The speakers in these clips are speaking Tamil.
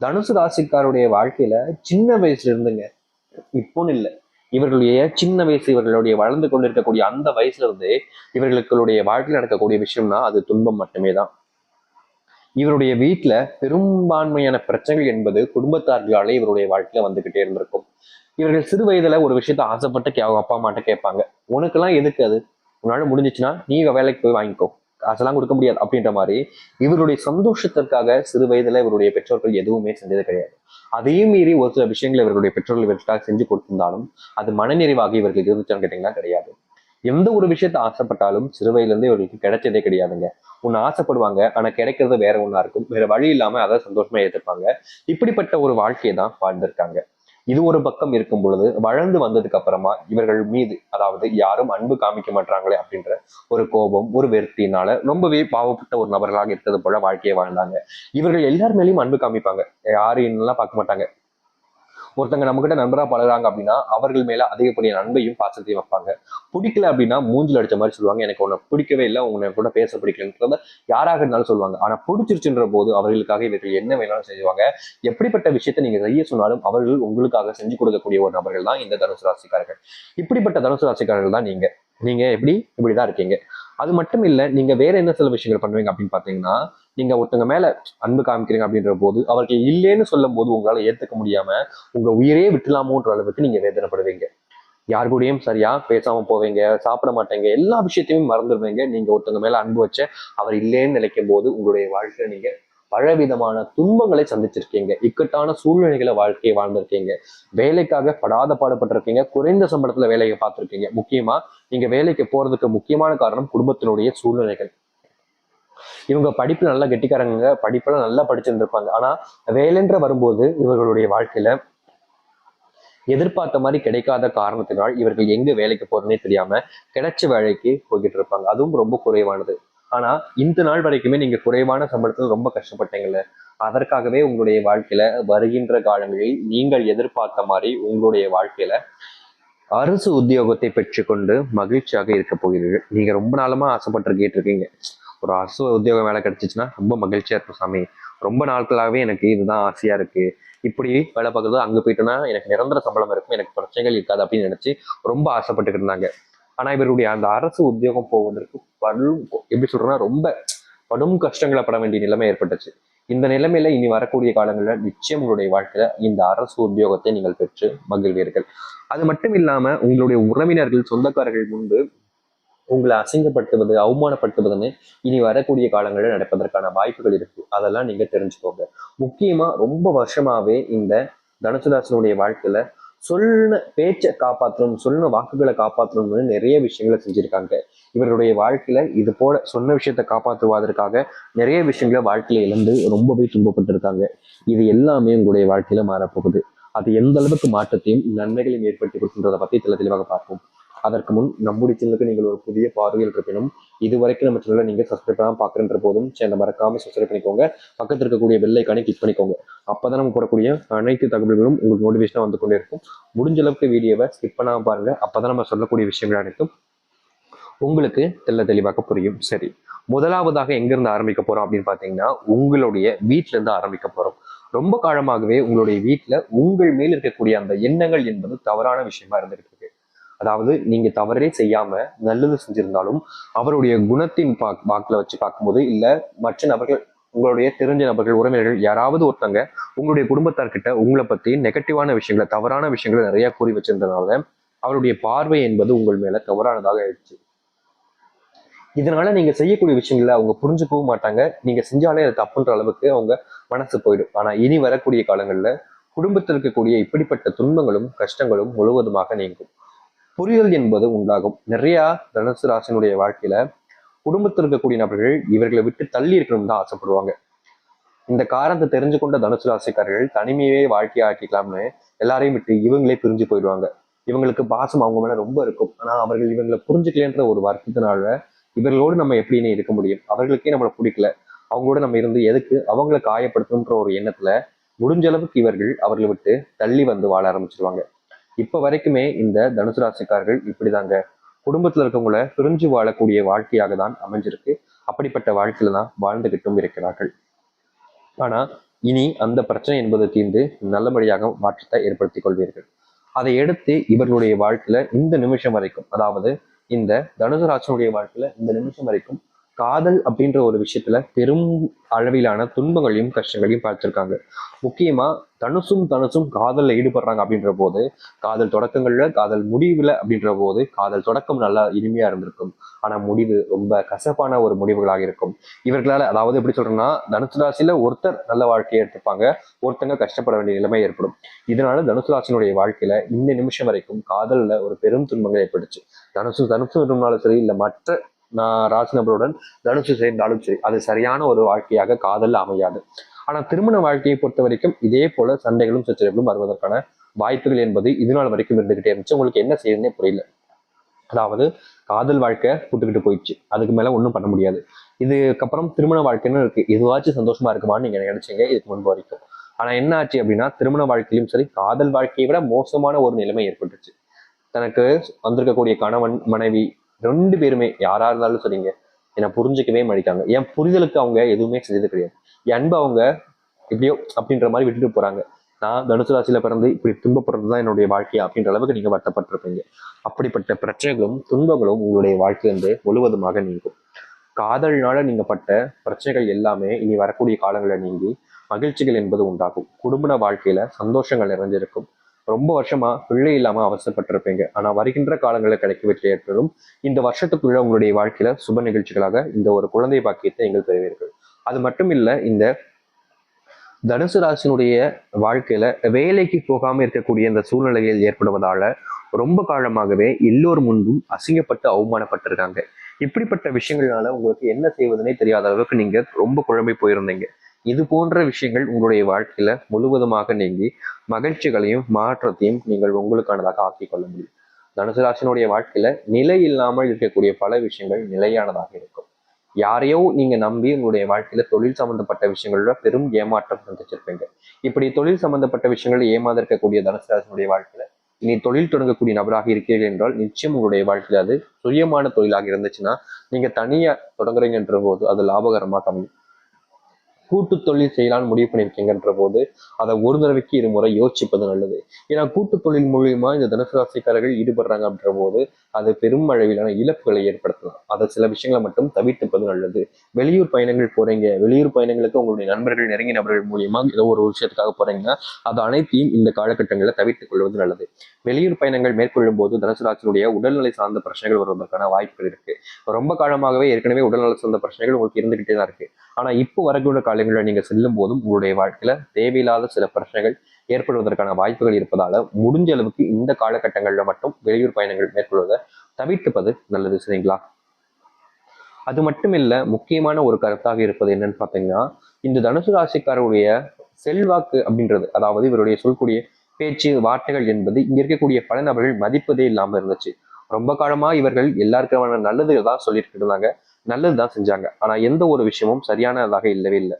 தனுசு ராசிக்காருடைய வாழ்க்கையில சின்ன வயசுல இருந்துங்க. இப்போன்னு இல்லை. இவர்களுடைய சின்ன வயசு இவர்களுடைய வளர்ந்து கொண்டிருக்கக்கூடிய அந்த வயசுல இருந்தே இவர்களுடைய வாழ்க்கையில் நடக்கக்கூடிய விஷயம்னா அது துன்பம் மட்டுமே தான். இவருடைய வீட்டுல பெரும்பான்மையான பிரச்சனைகள் என்பது குடும்பத்தார்களாலே இவருடைய வாழ்க்கையில வந்துகிட்டே இருந்திருக்கும். இவர்கள் சிறு வயதுல ஒரு விஷயத்த ஆசைப்பட்டு கே- அவங்க அப்பா அம்மாட்ட கேட்பாங்க. உனக்கெல்லாம் எதுக்கு அது? உன்னால முடிஞ்சிச்சுன்னா நீ வேலைக்கு போய் வாங்கிக்கோ. காசெல்லாம் கொடுக்க முடியாது அப்படின்ற மாதிரி இவருடைய சந்தோஷத்திற்காக சிறு வயதுல இவருடைய பெற்றோர்கள் எதுவுமே செஞ்சது கிடையாது. அதையும் மீறி ஒரு சில விஷயங்களை இவர்களுடைய பெற்றோர்கள் இவர்களுக்காக செஞ்சு கொடுத்திருந்தாலும் அது மனநிறைவாக இவர்களுக்கு இருந்துச்சான்னு கேட்டீங்கன்னா கிடையாது. எந்த ஒரு விஷயத்த ஆசைப்பட்டாலும் சிறு வயதுலேருந்து இவர்களுக்கு கிடைச்சதே கிடையாதுங்க. ஒன்னு ஆசைப்படுவாங்க ஆனா கிடைக்கிறது வேற ஒன்றா இருக்கும். வேற வழி இல்லாமல் அதை சந்தோஷமா ஏற்றுப்பாங்க இப்படிப்பட்ட ஒரு வாழ்க்கையை தான் வாழ்ந்திருக்காங்க. இது ஒரு பக்கம் இருக்கும் பொழுது வளர்ந்து வந்ததுக்கு அப்புறமா இவர்கள் மீது அதாவது யாரும் அன்பு காமிக்க மாட்டாங்களே அப்படின்ற ஒரு கோபம் ஒரு வெறுத்தினால ரொம்பவே பாவப்பட்ட ஒரு நபர்களாக இருக்கிறது போல வாழ்க்கையை வாழ்ந்தாங்க. இவர்கள் எல்லார் மேலேயும் அன்பு காமிப்பாங்க. யாரும் பார்க்க மாட்டாங்க. ஒருத்தங்க நம்ம கிட்ட நண்பரா பழகுறாங்க அப்படின்னா அவர்கள் மேல அதிகப்படியான அன்பையும் பாசத்தையும் வைப்பாங்க. பிடிக்கல அப்படின்னா மூஞ்சில் அடிச்ச மாதிரி சொல்லுவாங்க. எனக்கு உன்னை பிடிக்கவே இல்லை உன்னை கூட பேச பிடிக்கலன்றத யாராக இருந்தாலும் சொல்லுவாங்க. ஆனா பிடிச்சிருச்சுன்ற போது அவர்களுக்காக இவர்கள் என்ன வேணாலும் செய்வாங்க. எப்படிப்பட்ட விஷயத்தை நீங்க செய்ய சொன்னாலும் அவர்கள் உங்களுக்காக செஞ்சு கொடுக்கக்கூடிய ஒரு நபர்கள் தான் இந்த தனுசு ராசிக்காரர்கள். இப்படிப்பட்ட தனுசு ராசிக்காரர்கள் தான் நீங்க. நீங்க எப்படி இப்படிதான் இருக்கீங்க. அது மட்டும் இல்லை நீங்க வேற என்ன சில விஷயங்கள் பண்ணுவீங்க அப்படின்னு பாத்தீங்கன்னா நீங்க ஒருத்தங்க மேல அன்பு காமிக்கிறீங்க அப்படின்ற போது அவர்கள் இல்லைன்னு சொல்லும் போது உங்களால ஏத்துக்க முடியாம உங்க உயிரே விட்டுலாமோன்ற அளவுக்கு நீங்க வேதனைப்படுவீங்க. யார் கூடயும் சரியா பேசாம போவீங்க சாப்பிட மாட்டீங்க எல்லா விஷயத்தையுமே மறந்துடுவீங்க. நீங்க ஒருத்தங்க மேல அன்பு வச்ச அவர் இல்லைன்னு நினைக்கும் போது உங்களுடைய வாழ்க்கையில நீங்க பலவிதமான துன்பங்களை சந்திச்சிருக்கீங்க. இக்கட்டான சூழ்நிலைகளை வாழ்க்கையை வாழ்ந்திருக்கீங்க. வேலைக்காக படாத பாடுபட்டிருக்கீங்க. குறைந்த சம்பளத்துல வேலையை பார்த்திருக்கீங்க. முக்கியமா நீங்க வேலைக்கு போறதுக்கு முக்கியமான காரணம் குடும்பத்தினுடைய சூழ்நிலைகள். இவங்க படிப்பு நல்லா கெட்டிக்காரங்க படிப்பெல்லாம் நல்லா படிச்சிருந்திருப்பாங்க. ஆனா வேலைன்ற வரும்போது இவர்களுடைய வாழ்க்கையில எதிர்பார்த்த மாதிரி கிடைக்காத காரணத்தினால் இவர்கள் எங்க வேலைக்கு போறதுனே தெரியாம கிடைச்ச வேலைக்கு போய்கிட்டு இருப்பாங்க அதுவும் ரொம்ப குறைவானது. ஆனா இந்த நாள் வரைக்குமே நீங்க குறைவான சம்பளத்தில் ரொம்ப கஷ்டப்பட்டீங்கல்ல. அதற்காகவே உங்களுடைய வாழ்க்கையில வருகின்ற காலங்களில் நீங்கள் எதிர்பார்த்த மாதிரி உங்களுடைய வாழ்க்கையில அரசு உத்தியோகத்தை பெற்றுக்கொண்டு மகிழ்ச்சியாக இருக்க போகிறீர்கள். நீங்க ரொம்ப நாளமா ஆசைப்பட்டு கேட்டிருக்கீங்க. ஒரு அரசு உத்தியோகம் வேலை கிடைச்சிச்சுன்னா ரொம்ப மகிழ்ச்சியாக இருக்கும் சாமி. ரொம்ப நாட்களாகவே எனக்கு இதுதான் ஆசையாக இருக்குது இப்படி வேலை பார்க்குறது அங்கே போயிட்டோன்னா எனக்கு நிரந்தர சம்பளம் இருக்கும் எனக்கு பிரச்சனைகள் இருக்காது அப்படின்னு நினச்சி ரொம்ப ஆசைப்பட்டுக்கிட்டு இருந்தாங்க. ஆனால் இவருடைய அந்த அரசு உத்தியோகம் போவதற்கு படும் எப்படி சொல்கிறேன்னா ரொம்ப படும் கஷ்டங்களை பட வேண்டிய நிலைமை ஏற்பட்டுச்சு. இந்த நிலைமையில இனி வரக்கூடிய காலங்களில் நிச்சயம் உங்களுடைய வாழ்க்கையில இந்த அரசு உத்தியோகத்தை நீங்கள் பெற்று மகிழ்வீர்கள். அது மட்டும் இல்லாம உங்களுடைய உறவினர்கள் சொந்தக்காரர்கள் முன்பு உங்களை அசிங்கப்படுத்துவது அவமானப்படுத்துவதுன்னு இனி வரக்கூடிய காலங்களில் நடப்பதற்கான வாய்ப்புகள் இருக்கு. அதெல்லாம் நீங்க தெரிஞ்சுக்கோங்க. முக்கியமா ரொம்ப வருஷமாவே இந்த தனுசுதாசனுடைய வாழ்க்கையில சொன்ன பேச்சை காப்பாற்றணும் சொன்ன வாக்குகளை காப்பாற்றணும்னு நிறைய விஷயங்களை செஞ்சிருக்காங்க. இவருடைய வாழ்க்கையில இது போல சொன்ன விஷயத்தை காப்பாற்றுவதற்காக நிறைய விஷயங்களை வாழ்க்கையில இழந்து ரொம்பவே துன்பப்பட்டிருக்காங்க. இது எல்லாமே உங்களுடைய வாழ்க்கையில மாறப்போகுது. அது எந்த அளவுக்கு மாற்றத்தையும் நன்மைகளையும் ஏற்படுத்தி கொடுக்கின்றதை பத்தி தெளி தெளிவாக பார்ப்போம். அதற்கு முன் நம்முடைய சேனலுக்கு நீங்கள் ஒரு புதிய பார்வையில் இருப்பினும் இதுவரைக்கும் நம்ம சேனலில் நீங்கள் சப்ஸ்கிரைப் பண்ணாமல் பார்க்குற போதும் சேனலை மறக்காமல் சப்ஸ்கிரைப் பண்ணிக்கோங்க. பக்கத்தில் இருக்கக்கூடிய பெல் கிளிக் பண்ணிக்கோங்க. அப்பதான் நம்ம போடக்கூடிய அனைத்து தகவல்களும் உங்களுக்கு நோட்டிஃபிகேஷனாக வந்து கொண்டே இருக்கும். முடிஞ்ச அளவுக்கு வீடியோவை ஸ்கிப் பண்ணாம அப்போ தான் நம்ம சொல்லக்கூடிய விஷயங்கள் அனைத்தும் உங்களுக்கு தெள்ள தெளிவாக புரியும். சரி முதலாவதாக எங்கேருந்து ஆரம்பிக்க போகிறோம் அப்படின்னு பார்த்தீங்கன்னா உங்களுடைய வீட்டிலேருந்து ஆரம்பிக்க போகிறோம் ரொம்ப காலமாகவே உங்களுடைய வீட்டில் உங்கள் மேல் இருக்கக்கூடிய அந்த எண்ணங்கள் என்பது தவறான விஷயமா இருந்துகிட்டு இருக்கு அதாவது நீங்க தவறே செய்யாம நல்லது செஞ்சிருந்தாலும் அவருடைய குணத்தின் பா வாக்குல வச்சு பார்க்கும்போது இல்ல மற்ற நபர்கள் உங்களுடைய தெரிஞ்ச நபர்கள் உறவினர்கள் யாராவது ஒருத்தங்க உங்களுடைய குடும்பத்தார்கிட்ட உங்களை பத்தி நெகட்டிவான விஷயங்களை தவறான விஷயங்களை நிறைய கூறி வச்சிருந்ததுனால அவருடைய பார்வை என்பது உங்கள் மேல தவறானதாக ஆயிடுச்சு. இதனால நீங்க செய்யக்கூடிய விஷயங்களை அவங்க புரிஞ்சுக்கவும் மாட்டாங்க. நீங்க செஞ்சாலே அது தப்புன்ற அளவுக்கு அவங்க மனசு போயிடும். ஆனா இனி வரக்கூடிய காலங்கள்ல குடும்பத்தில் இருக்கக்கூடிய இப்படிப்பட்ட துன்பங்களும் கஷ்டங்களும் முழுவதுமாக நீங்கும். புரிதல் என்பது உண்டாகும். நிறையா தனுசு ராசினுடைய வாழ்க்கையில குடும்பத்தில் இருக்கக்கூடிய நபர்கள் இவர்களை விட்டு தள்ளி இருக்கணும்னு தான் ஆசைப்படுவாங்க. இந்த காரணத்தை தெரிஞ்சு கொண்ட தனுசு ராசிக்காரர்கள் தனிமையே வாழ்க்கையை ஆக்கிக்கலாம்னு எல்லாரையும் விட்டு இவங்களே பிரிஞ்சு போயிடுவாங்க. இவங்களுக்கு பாசம் அவங்க மேல ரொம்ப இருக்கும். ஆனா அவர்கள் இவங்களை புரிஞ்சுக்கலன்ற ஒரு வருத்தத்தினால இவர்களோடு நம்ம எப்படின்னு இருக்க முடியும். அவர்களுக்கே நம்மளை பிடிக்கல. அவங்களோட நம்ம இருந்து எதுக்கு அவங்கள காயப்படுத்தணுன்ற ஒரு எண்ணத்துல முடிஞ்ச அளவுக்கு இவர்கள் அவர்களை விட்டு தள்ளி வந்து வாழ ஆரம்பிச்சிருவாங்க. இப்ப வரைக்குமே இந்த தனுசு ராசிக்காரர்கள் இப்படிதாங்க. குடும்பத்துல இருக்கவங்கள பிரிஞ்சு வாழக்கூடிய வாழ்க்கையாக தான் அமைஞ்சிருக்கு. அப்படிப்பட்ட வாழ்க்கையில தான் வாழ்ந்துகிட்டும் இருக்கிறார்கள். ஆனா இனி அந்த பிரச்சனை என்பது தீர்ந்து நல்லபடியாக மாற்றத்தை ஏற்படுத்திக் கொள்வீர்கள். அதை எடுத்து இவர்களுடைய வாழ்க்கையில இந்த நிமிஷம் வரைக்கும் அதாவது இந்த தனுசு ராசனுடைய வாழ்க்கையில இந்த நிமிஷம் வரைக்கும் காதல் அப்படின்ற ஒரு விஷயத்துல பெரும் அளவிலான துன்பங்களையும் கஷ்டங்களையும் பார்த்துருக்காங்க. முக்கியமா தனுசும் தனுசும் காதல்ல ஈடுபடுறாங்க அப்படின்ற போது காதல் தொடக்கங்கள்ல காதல் முடிவுல அப்படின்ற போது காதல் தொடக்கம் நல்லா இனிமையா இருந்திருக்கும். ஆனா முடிவு ரொம்ப கசப்பான ஒரு முடிவுகளாக இருக்கும். இவர்களால அதாவது எப்படி சொல்றேன்னா தனுசு ராசியில ஒருத்தர் நல்ல வாழ்க்கையை எடுத்துப்பாங்க ஒருத்தங்க கஷ்டப்பட வேண்டிய நிலைமை ஏற்படும். இதனால தனுசு ராசினுடைய வாழ்க்கையில இந்த நிமிஷம் வரைக்கும் காதல்ல ஒரு பெரும் துன்பங்கள் ஏற்பட்டுச்சு. தனுசு தனுசு இருந்தாலும் சரி இல்ல மற்ற நான் ராசினபருடன் தனுசு சேர்ந்தாலும் சரி அது சரியான ஒரு வாழ்க்கையாக காதல் அமையாது. ஆனால் திருமண வாழ்க்கையை பொறுத்த வரைக்கும் இதே போல சண்டைகளும் சச்சரவுகளும் வருவதற்கான வாய்ப்புகள் என்பது இது நாள் வரைக்கும் இருந்துகிட்டே இருந்துச்சு. உங்களுக்கு என்ன செய்யணும்னே புரியல. அதாவது காதல் வாழ்க்கை கூட்டுக்கிட்டு போயிடுச்சு. அதுக்கு மேலே ஒன்றும் பண்ண முடியாது. இதுக்கப்புறம் திருமண வாழ்க்கைன்னு இருக்கு. இதுவாச்சும் சந்தோஷமா இருக்குமான்னு நீங்க நினைச்சீங்க இதுக்கு முன்பு வரைக்கும். ஆனா என்ன ஆச்சு அப்படின்னா திருமண வாழ்க்கையிலும் சரி காதல் வாழ்க்கையை விட மோசமான ஒரு நிலைமை ஏற்பட்டுச்சு. தனக்கு வந்திருக்கக்கூடிய கணவன் மனைவி ரெண்டு பேருமே யாரா இருந்தாலும் சரிங்க. என்னை புரிஞ்சுக்கவே மாட்டாங்க என் புரிதலுக்கு அவங்க எதுவுமே செஞ்சது கிடையாது. என் அன்பு அவங்க எப்படியோ அப்படின்ற மாதிரி விட்டுட்டு போறாங்க. நான் தனுசு ராசியில பிறந்து இப்படி துன்பப்படுறது தான் என்னுடைய வாழ்க்கையா அப்படின்ற அளவுக்கு நீங்க வருத்தப்பட்டிருப்பீங்க. அப்படிப்பட்ட பிரச்சனைகளும் துன்பங்களும் உங்களுடைய வாழ்க்கையிலிருந்து முழுவதுமாக நீங்கும். காதல்னால நீங்க பட்ட பிரச்சனைகள் எல்லாமே இனி வரக்கூடிய காலங்களில் நீங்கி மகிழ்ச்சிகள் என்பது உண்டாகும். குடும்ப வாழ்க்கையில சந்தோஷங்கள் நிறைஞ்சிருக்கும். ரொம்ப வருஷமா பிள்ளை இல்லாம அவசரப்பட்டிருப்பீங்க. ஆனா வருகின்ற காலங்களில் கிடைக்க ஏற்படும். இந்த வருஷத்துக்குள்ள உங்களுடைய வாழ்க்கையில சுப நிகழ்ச்சிகளாக இந்த ஒரு குழந்தை பாக்கியத்தை நீங்கள் பெறுவீர்கள். அது மட்டும் இல்ல இந்த தனுசு ராசினுடைய வாழ்க்கையில வேலைக்கு போகாம இருக்கக்கூடிய இந்த சூழ்நிலைகள் ஏற்படுவதால ரொம்ப காலமாகவே எல்லோர் முன்பும் அசிங்கப்பட்டு அவமானப்பட்டிருக்காங்க. இப்படிப்பட்ட விஷயங்கள்னால உங்களுக்கு என்ன செய்வதுனே தெரியாத அளவுக்கு நீங்க ரொம்ப குழம்பி போயிருந்தீங்க. இது போன்ற விஷயங்கள் உங்களுடைய வாழ்க்கையில முழுவதுமாக நீங்கி மகிழ்ச்சிகளையும் மாற்றத்தையும் நீங்கள் உங்களுக்கானதாக ஆக்கிக் கொள்ள முடியும். தனுசு ராசினுடைய வாழ்க்கையில நிலை இல்லாமல் இருக்கக்கூடிய பல விஷயங்கள் நிலையானதாக இருக்கும். யாரையோ நீங்க நம்பி உங்களுடைய வாழ்க்கையில தொழில் சம்பந்தப்பட்ட விஷயங்களோட பெரும் ஏமாற்றம் சந்திச்சிருப்பீங்க. இப்படி தொழில் சம்பந்தப்பட்ட விஷயங்கள் ஏமாத இருக்கக்கூடிய தனுசு ராசினுடைய வாழ்க்கையில இனி தொழில் தொடங்கக்கூடிய நபராக இருக்கிறீர்கள் என்றால் நிச்சயம் உங்களுடைய வாழ்க்கையில அது சுயமான தொழிலாக இருந்துச்சுன்னா நீங்க தனியா தொடங்குறீங்கன்ற போது அது லாபகரமாக அமையும். கூட்டு தொழில் செய்யலாம்னு முடிவு பண்ணியிருக்கீங்கன்ற போது அதை ஒரு தடவைக்கு இருமுறை யோசிப்பது நல்லது. ஏன்னா கூட்டு தொழில் மூலியமா இந்த தனுசு ராசிக்காரர்கள் ஈடுபடுறாங்க அப்படின்ற போது அது பெரும் அளவிலான இழப்புகளை ஏற்படுத்தலாம். அதை சில விஷயங்களை மட்டும் தவிர்த்துப்பது நல்லது. வெளியூர் பயணங்கள் போறீங்க வெளியூர் பயணங்களுக்கு உங்களுடைய நண்பர்கள் நெருங்கிய நபர்கள் மூலியமா ஏதோ ஒரு விஷயத்துக்காக போறீங்கன்னா அது அனைத்தையும் இந்த காலகட்டங்களில் தவிர்த்துக் கொள்வது நல்லது. வெளியூர் பயணங்கள் மேற்கொள்ளும் போது தனுசு ராசினுடைய உடல்நிலை சார்ந்த பிரச்சனைகள் வருவதற்கான வாய்ப்புகள் இருக்கு. ரொம்ப காலமாகவே ஏற்கனவே உடல்நல சார்ந்த பிரச்சனைகள் உங்களுக்கு இருந்துகிட்டே தான் இருக்கு. ஆனா இப்போ வரக்கூடிய காலங்களில் நீங்க செல்லும் போதும் உங்களுடைய வாழ்க்கையில தேவையில்லாத சில பிரச்சனைகள் ஏற்படுவதற்கான வாய்ப்புகள் இருப்பதால முடிஞ்ச அளவுக்கு இந்த காலகட்டங்களில் மட்டும் வெளியூர் பயணங்கள் மேற்கொள்வதை தவிர்த்துப்பது நல்லது சரிங்களா? அது மட்டுமில்ல முக்கியமான ஒரு கருத்தாக இருப்பது என்னன்னு பாத்தீங்கன்னா இந்த தனுசு ராசிக்காரருடைய செல்வாக்கு அப்படின்றது அதாவது இவருடைய சொல்லக்கூடிய பேச்சு வார்த்தைகள் என்பது இங்க இருக்கக்கூடிய பல நபர்கள் மதிப்பதே இல்லாமல் இருந்துச்சு. ரொம்ப காலமா இவர்கள் எல்லாருக்குமான நல்லது தான் சொல்லிட்டு இருந்தாங்க நல்லது தான் செஞ்சாங்க. ஆனா எந்த ஒரு விஷயமும் சரியானதாக இல்லவே இல்லை.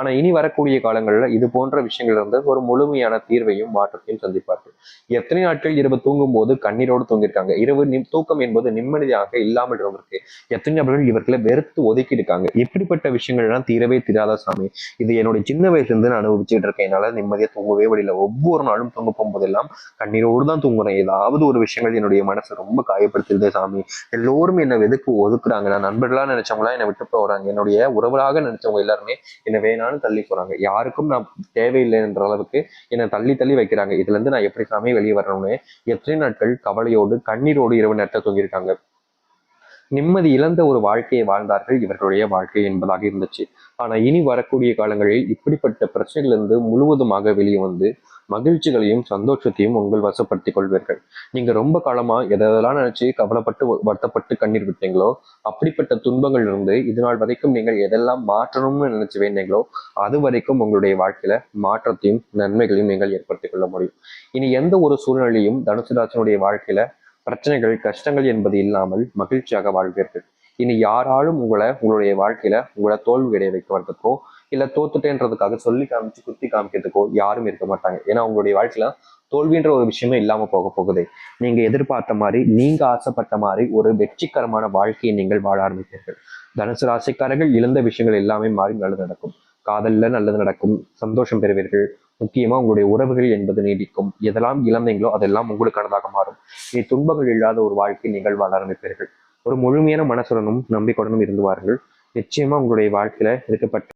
ஆனா இனி வரக்கூடிய காலங்களில் இது போன்ற விஷயங்கள் இருந்து ஒரு முழுமையான தீர்வையும் மாற்றத்தையும் சந்திப்பார்கள். எத்தனை நாட்கள் இரவு தூங்கும் போது கண்ணீரோடு தூங்கியிருக்காங்க? இரவு நிம் தூக்கம் என்பது நிம்மதியாக இல்லாமல் இருந்திருக்கு. எத்தனை நபர்கள் இவர்களை வெறுத்து ஒதுக்கி இருக்காங்க இப்படிப்பட்ட விஷயங்கள்லாம் தீரவே தீராத சாமி. இது என்னுடைய சின்ன வயசுல இருந்து நான் அனுபவிச்சுட்டு இருக்கேன். என்னால் நிம்மதியா தூங்கவே வழியில. ஒவ்வொரு நாளும் தூங்க போகும்போதெல்லாம் கண்ணீரோடு தான் தூங்குறேன். ஏதாவது ஒரு விஷயங்கள் என்னுடைய மனசு ரொம்ப காயப்படுத்திருதே சாமி. எல்லோரும் என்னை வெதுக்கு ஒதுக்குறாங்க. நான் நண்பர்களா நினைச்சவங்களா என்னை விட்டு போறாங்க. என்னுடைய உறவுகளாக நினைச்சவங்க எல்லாருமே என்னை வேணாலும் தள்ளி போறாங்க. யாருக்கும் நான் தேவையில்லைன்ற அளவுக்கு என்னை தள்ளி தள்ளி வைக்கிறாங்க. இதுல இருந்து நான் எப்படி சாமி வெளியே வரணும்னு எத்தனை நாட்கள் கவலையோடு கண்ணீரோடு இரவு நேரத்தை தூங்கியிருக்காங்க. நிம்மதி இழந்த ஒரு வாழ்க்கையை வாழ்ந்தார்கள் இவர்களுடைய வாழ்க்கை என்பதாக இருந்துச்சு. ஆனா இனி வரக்கூடிய காலங்களில் இப்படிப்பட்ட பிரச்சனைகளிலிருந்து முழுவதுமாக வெளியே வந்து மகிழ்ச்சிகளையும் சந்தோஷத்தையும் உங்கள் வசப்படுத்திக் கொள்வீர்கள் நீங்க ரொம்ப காலமா எதெல்லாம் நினைச்சு கவலைப்பட்டு வருத்தப்பட்டு கண்ணீர் விட்டீங்களோ அப்படிப்பட்ட துன்பங்கள் இருந்து இது நாள் வரைக்கும் நீங்கள் எதெல்லாம் மாற்றணும்னு நினைச்சு வேண்டீங்களோ அது வரைக்கும் உங்களுடைய வாழ்க்கையில மாற்றத்தையும் நன்மைகளையும் நீங்கள் ஏற்படுத்திக் கொள்ள முடியும். இனி எந்த ஒரு சூழ்நிலையும் தனுசு வாழ்க்கையில பிரச்சனைகள் கஷ்டங்கள் என்பது இல்லாமல் மகிழ்ச்சியாக வாழ்வீர்கள். இனி யாராலும் உங்களை உங்களுடைய வாழ்க்கையில உங்களை தோல்வி அடைய வைக்கிறதுக்கோ இல்ல தோத்துட்டேன்றதுக்காக சொல்லி காமிச்சு குத்தி காமிக்கிறதுக்கோ யாரும் இருக்க மாட்டாங்க. ஏன்னா உங்களுடைய வாழ்க்கையில தோல்வின்ற ஒரு விஷயமே இல்லாம போக போகுது. நீங்க எதிர்பார்த்த மாதிரி நீங்க ஆசைப்பட்ட மாதிரி ஒரு வெற்றிகரமான வாழ்க்கையை நீங்கள் வாழ ஆரம்பிப்பீர்கள். தனுசு ராசிக்காரர்கள் இழந்த விஷயங்கள் எல்லாமே மாறி நல்லது நடக்கும். காதல்ல நல்லது நடக்கும். சந்தோஷம் பெறுவீர்கள். முக்கியமா உங்களுடைய உறவுகள் என்பது நீடிக்கும். எதெல்லாம் இழந்தீங்களோ அதெல்லாம் உங்களுக்கானதாக மாறும். இனி துன்பங்கள் இல்லாத ஒரு வாழ்க்கை நீங்கள் வாழ ஆரம்பிப்பீர்கள். ஒரு முழுமையான மனசுடனும் நம்பிக்கையுடனும் இருந்து வாருங்கள். நிச்சயமா உங்களுடைய வாழ்க்கையில இருக்கப்பட்ட